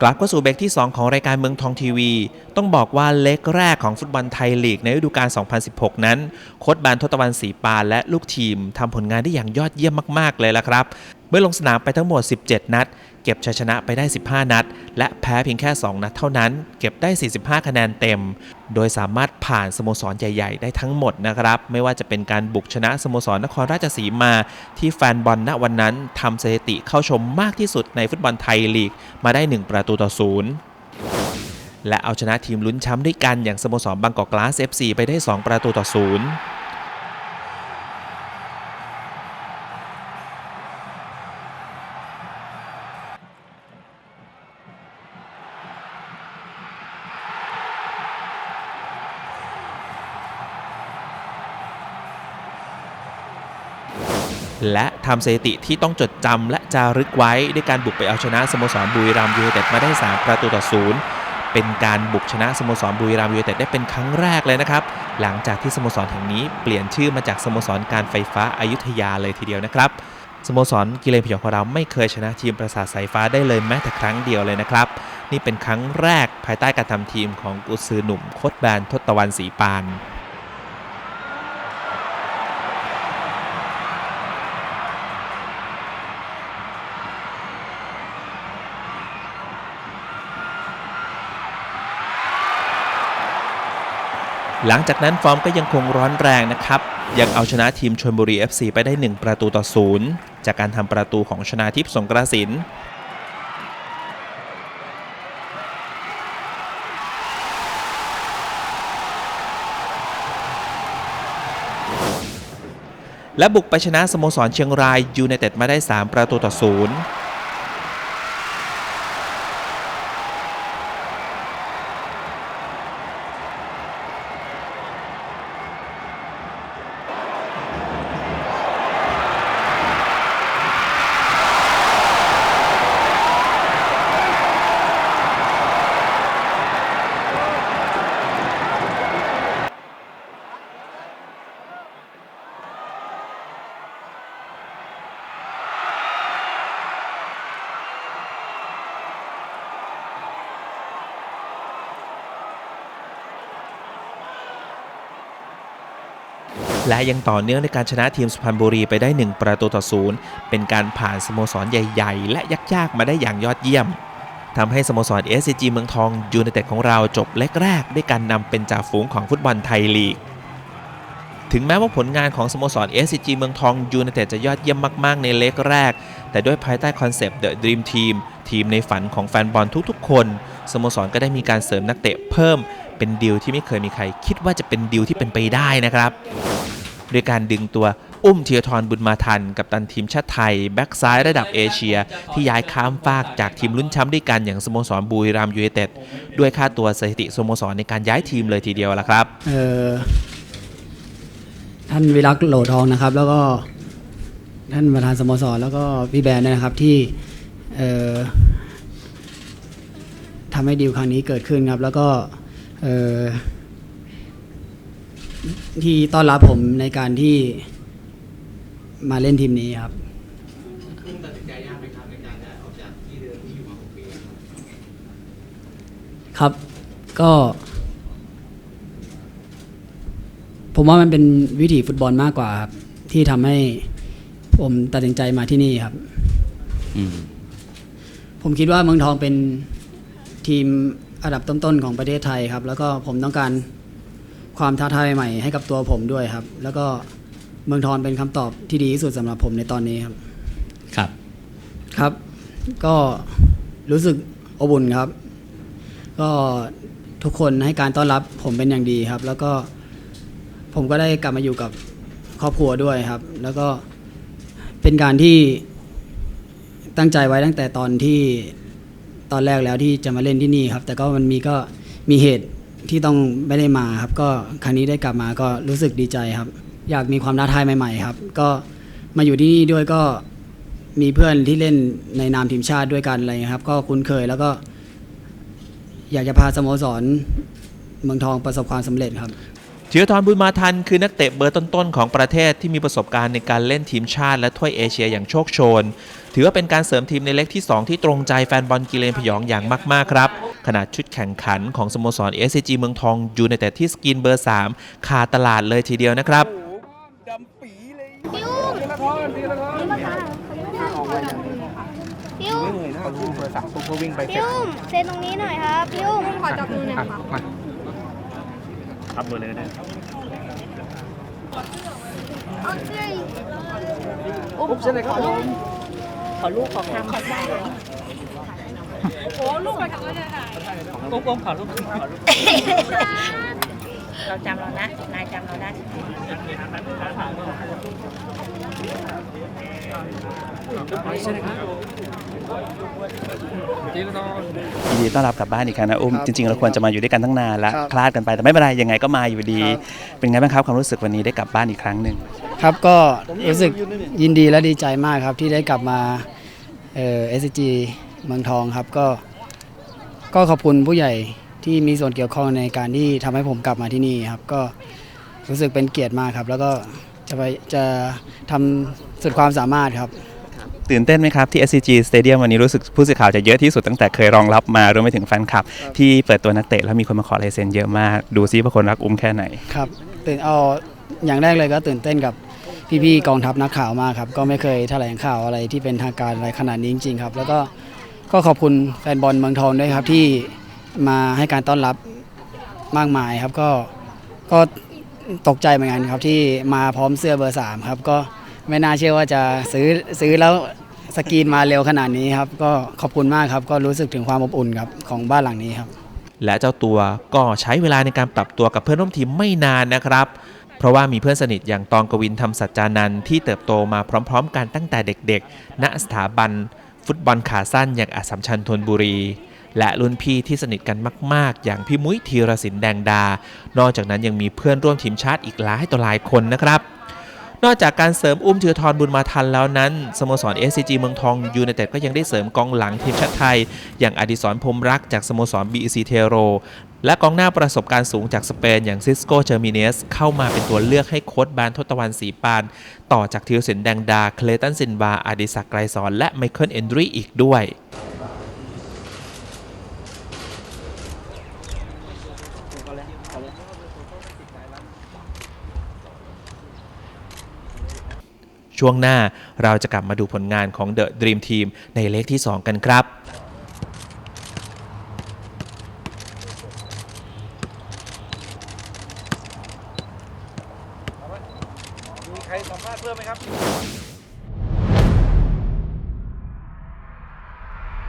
กลับเข้าสู่เบรกที่ 2 ของรายการเมืองทองทีวี ต้องบอกว่าเล็กแรกของฟุตบอลไทยลีกในฤดูกาล 2016 นั้น โค้ชบานทศตวรรณศรีปานและลูกทีมทำผลงานได้อย่างยอดเยี่ยมมาก ๆ เลยละครับ เมื่อลงสนามไปทั้งหมด 17 นัด เก็บชัยชนะไปได้ 15 นัด และแพ้เพียงแค่ 2 นัดเท่านั้น เก็บได้ 45 คะแนนเต็ม โดยสามารถผ่านสโมสรใหญ่ ๆ ได้ทั้งหมดนะครับ ไม่ว่าจะเป็นการบุกชนะสโมสรนครราชสีมา ที่แฟนบอลณวันนั้นทำสถิติเข้าชมมากที่สุดในฟุตบอลไทยลีก มาได้ 1 ประตูต่อศูนย์และเอาชนะทีมลุ้นแชมป์ด้วยกันอย่างสโมสรบางกอกกลาส FC ไปได้ 2 ประตูต่อศูนย์ และทำสถิติที่ต้องจดจำและจารึกไว้ด้วยการบุกไปเอาชนะสโมสรบุรีรัมย์ยูไนเต็ดมาได้ 3 ประตูต่อศูนย์เป็นการบุกชนะสโมสรบุรีรัมย์ยูไนเต็ดได้เป็นครั้งแรกเลยนะครับ หลังจากที่สโมสรแห่งนี้เปลี่ยนชื่อมาจากสโมสรการไฟฟ้าอายุทยาเลยทีเดียวนะครับสโมสรกิเลนพยองของเราไม่เคยชนะทีมประสาทสายฟ้าได้เลยแม้แต่ครั้งเดียวเลยนะครับ นี่เป็นครั้งแรกภายใต้การทำทีมของกุซือหนุ่มโคตแบนทศตวรรณศรีปาน หลังจากนั้นฟอร์มก็ยังคงร้อนแรงนะครับ ยังเอาชนะทีมชลบุรี FC ไปได้ 1 ประตูต่อศูนย์จากการทำประตูของชนาทิพย์สงกระสินและบุกไปชนะสโมสรเชียงรายยูไนเต็ดมาได้ 3 ประตูต่อศูนย์ และยังต่อเนื่องในการชนะทีมสุพรรณบุรีไปได้ 1 ประตูต่อศูนย์เป็นการผ่านสโมสรใหญ่ ๆ และยากๆมาได้อย่างยอดเยี่ยมทำให้สโมสร SCG เมืองทองยูไนเต็ดของเราจบเล็กแรกด้วยการนำเป็นจ่าฝูงของฟุตบอลไทยลีก ถึงแม้ว่าผลงานของสโมสร SCG เมืองทองยูไนเต็ดจะยอดเยี่ยมมากๆ ในเล็กแรก แต่ด้วยภายใต้คอนเซปต์ The Dream Team ทีมในฝันของแฟนบอลทุกๆ คน สโมสรก็ได้มีการเสริมนักเตะเพิ่ม เป็นดีลที่ไม่เคยมีใครคิดว่าจะเป็นดีลที่เป็นไปได้นะครับ ด้วยการดึงตัวอุ้มเทียทรบุญมาทัน กับตันทีมชาติไทย แบ็กซ้ายระดับเอเชีย ที่ย้ายข้ามฟากจากทีมลุ้นแชมป์ด้วยกันอย่างสโมสรบุรีรัมย์ยูไนเต็ดด้วยค่าตัวสถิติสโมสรในการย้ายทีมเลยทีเดียวละครับเออท่านวิรักษ์โหลทองนะครับ แล้วก็ท่านประธานสโมสรแล้วก็พี่แบรนด์นะครับที่ทำให้ดีลครั้งนี้เกิดขึ้นครับ แล้วก็ ที่ต้อนรับผมในการที่มาเล่นทีมนี้ครับครับ ก็ ผมว่ามันเป็นวิถีฟุตบอลมากกว่าครับ ที่ทำให้ผมตัดสินใจมาที่นี่ครับผมคิดว่าเมืองทองเป็นทีมอันดับต้นๆของประเทศไทยครับ แล้วก็ผมต้องการ ความท้าทายใหม่ๆให้กับตัวผมด้วยครับ แล้วก็เมืองทองเป็นคำตอบที่ดีที่สุดสำหรับผมในตอนนี้ครับ ครับ ครับ ก็รู้สึกอบอุ่นครับ ก็ทุกคนให้การต้อนรับผมเป็นอย่างดีครับ แล้วก็ผมก็ได้กลับมาอยู่กับครอบครัวด้วยครับ แล้วก็เป็นการที่ตั้งใจไว้ตั้งแต่ตอนที่ตอนแรกแล้วที่จะมาเล่นที่นี่ครับ แต่ก็มันมีก็มีเหตุ ที่ต้องไม่ได้มาครับ ก็ครั้งนี้ได้กลับมาก็รู้สึกดีใจครับ อยากมีความท้าทายใหม่ ๆ ครับ ก็มาอยู่ที่นี่ด้วยก็มีเพื่อนที่เล่นในนามทีมชาติด้วยกันอะไรครับ ก็คุ้นเคยแล้วก็ อยากจะพาสโมสรเมืองทองประสบความสำเร็จครับ ธีรทรบุญมาทันคือนักเตะเบอร์ต้นๆ ของประเทศที่มีประสบการณ์ในการเล่นทีมชาติและถ้วยเอเชียอย่างโชคโชน ถือว่าเป็นการเสริมทีมในเล็กที่ 2 ที่ตรงใจแฟนบอลกิเลนพยองอย่างมากๆครับ ขนาดชุดแข่งขันของสโมสร SCG เมืองทองยูในแต่ที่สกินเบอร์3ขาตลาดเลยทีเดียวนะครับดำปีเลยพิวทีละท้อนทีละท้อนนี่มาค่ะพิวเหนื่อยนะเขาดูโทรศัพท์ปุ๊บก็วิ่งไปเสร็พิจวเซ็นตรงนี้หน่อยครับพิวขอจับมือหน่อยอะค่ะมาทับมือเลยนะโอเคปุ๊บเสร็จเลยครับผมขอลูกขอคำขอได้โอ้ ลูกไปกับเราเลยปุ๊บปุ๊บขอลูกขอลูกเราจำเรานะ นายจำเราได้ทีละท้อนยินดีต้อนรับกลับบ้านอีกครั้งนะอุ้มครับจริงๆเราควรจะมาอยู่ด้วยกันตั้งนานแล้วครับคลาดกันไปแต่ไม่เป็นไรยังไงก็มาอยู่ดีครับเป็นไงบ้างครับความรู้สึกวันนี้ได้กลับบ้านอีกครั้งหนึ่งครับก็รู้สึกยินดีและดีใจมากครับที่ได้กลับมาเอ่อ SCG เมืองทองครับก็ ก็ขอบคุณผู้ใหญ่ที่มีส่วนเกี่ยวข้องในการที่ทำให้ผมกลับมาที่นี่ครับ ก็รู้สึกเป็นเกียรติมากครับ แล้วก็จะไปจะทำสุดความสามารถครับ ตื่นเต้นไหมครับที่ SCG Stadium วันนี้รู้สึกผู้สื่อข่าวจะเยอะที่สุดตั้งแต่เคยรองรับมารวมไปถึงแฟนคลับ ที่เปิดตัวนักเตะแล้วมีคนมาขอลายเซ็นเยอะมาก ดูซิว่าคนรักอุ้มแค่ไหนครับตื่นเอาอย่างแรกเลยก็ตื่นเต้นกับพี่ๆกองทัพนักข่าวมากครับก็ไม่เคยแถลงข่าวอะไรที่เป็นทางการอะไรขนาดนี้จริงๆครับ แล้วก็ ก็ขอบคุณแฟนบอลเมืองทองด้วยครับที่มาให้การต้อนรับมากมายครับก็ก็ตกใจเหมือนกันครับที่มาพร้อมเสื้อเบอร์สามครับก็ไม่น่าเชื่อว่าจะซื้อซื้อแล้วสกรีนมาเร็วขนาดนี้ครับก็ขอบคุณมากครับก็รู้สึกถึงความอบอุ่นครับของบ้านหลังนี้ครับ และเจ้าตัวก็ใช้เวลาในการปรับตัวกับเพื่อนร่วมทีมไม่นานนะครับ เพราะว่ามีเพื่อนสนิทอย่างตองกวินทำสัจจานันท์ที่เติบโตมาพร้อม ๆ กันตั้งแต่เด็กๆ ณสถาบัน ฟุตบอลขาสั้นอย่างอัสสัมชัญธนบุรี และรุ่นพี่ที่สนิทกันมาก ๆ อย่างพี่มุ้ยธีรศิลป์แดงดา นอกจากนั้นยังมีเพื่อนร่วมทีมชาติอีกหลายต่อหลายคนนะครับ นอกจากการเสริมอุ้มเทือทรบุญมาทันแล้วนั้นสโมสร SCG เมืองทองยูไนเต็ดก็ยังได้เสริมกองหลังทีมชาติไทย อย่างอดิศรพรมรักจากสโมสร BEC เทโรและกองหน้าประสบการณ์สูงจากสเปนอย่างซิสโกเจอร์มิเนส เข้ามาเป็นตัวเลือกให้โค้ชบานทศตวรรณศรีปาน ต่อจากทิวสินแดงดา เคลตันซินบาอดิศักไกรสอนและไมเคิลเอนดรีอีกด้วย ช่วงหน้าเราจะกลับมาดูผลงานของ The Dream Team ในเลขที่ 2 กันครับมีใครสัมภาษณ์เพิ่มไหมครับ